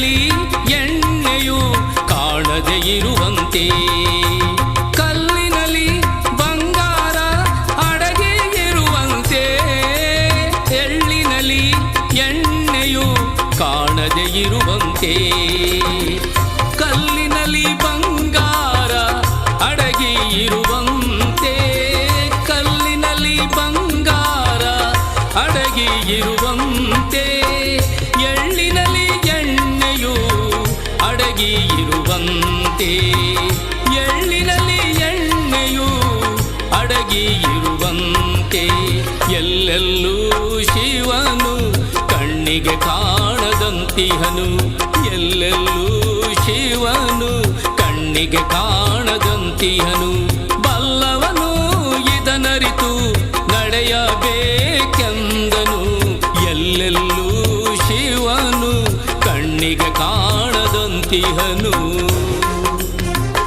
ಕೈಯಲ್ಲಿ ಎಣ್ಣೆಯು ಕಾಣದೆ ಇರುವಂತೆ. ಕಲ್ಲಿನಲ್ಲಿ ಬಂಗಾರ ಅಡಗಿ ಇರುವಂತೆ. ಎಳ್ಳಿನಲ್ಲಿ ಎಣ್ಣೆಯು ಕಾಣದೆ ಇರುವಂತೆ. ಕಲ್ಲಿನಲ್ಲಿ ಬಂಗಾರ ಅಡಗಿ ಇರುವಂತೆ. ಕಲ್ಲಿನಲ್ಲಿ ಬಂಗಾರ ಅಡಗಿ ಇರುವಂತೆ. ಅಡಗಿ ಇರುವಂತೆ. ಎಳ್ಳಿನಲ್ಲಿ ಎಣ್ಣೆಯು ಅಡಗಿ ಇರುವಂತೆ. ಎಲ್ಲೆಲ್ಲೂ ಶಿವನು ಕಣ್ಣಿಗೆ ಕಾಣದಂತಿಹನು. ಎಲ್ಲೆಲ್ಲೂ ಶಿವನು ಕಣ್ಣಿಗೆ ಕಾಣದಂತಿಹನು. ಬಲ್ಲವನು ಇದನರಿತು ನಡೆಯಬೇಕೆಂದನು. ಎಲ್ಲೆಲ್ಲೂ ಶಿವನು ಕಣ್ಣಿಗೆ ಕಾಣದಂತಿಹನು